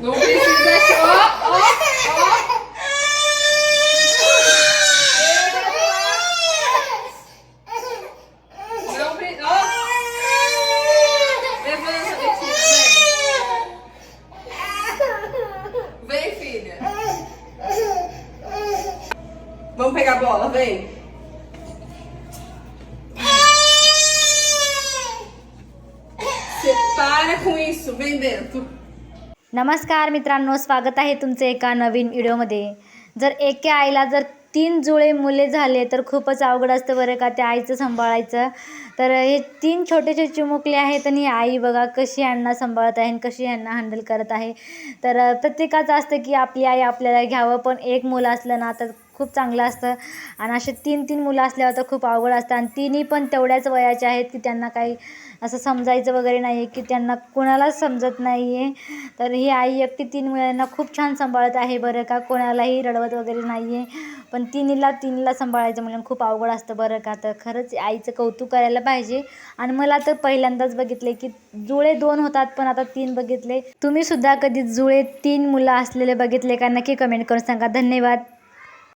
Não precisa chorar. Ó, ó. Não precisa. Ó. Levanta, Betina, vem. Vem, filha. Vamos pegar a bola, vem. Você para com isso, vem dentro. नमस्कार मित्रांनो स्वागत आहे तुमचं एका नवीन व्हिडिओमध्ये. जर एके आईला जर तीन जुळे मुले झाले तर खूपच अवघड असतं बरं का त्या आईचं सांभाळायचं. तर हे तीन छोटेसे चिमुकले आहेत आणि ही आई बघा कशी यांना सांभाळत आहे आणि कशी यांना हँडल करत आहे. तर प्रत्येकाचं असतं की आपली आई आपल्याला घ्यावं पण एक मुलं असलं ना तर खूप चांगलं असतं. आणि असे तीन तीन मुलं असल्यावर तर खूप अवघड असतं. आणि तिन्ही पण तेवढ्याच वयाचे आहेत की त्यांना काही असं समजायचं वगैरे नाही आहे की त्यांना कोणालाच समजत नाही आहे तर ही आई एकटी तीन मुलांना खूप छान सांभाळत आहे बरं का. कोणालाही रडवत वगैरे नाही आहे पण तिन्हीला तिन्हीला सांभाळायचं म्हणून खूप अवघड असतं बरं का. तर खरंच आईचं कौतुक करायला पाहिजे. आणि मला तर पहिल्यांदाच बघितले की जुळे दोन होतात पण आता तीन बघितले. तुम्ही सुद्धा कधी जुळे तीन मुलं असलेले बघितले का? नक्की कमेंट करून सांगा. धन्यवाद.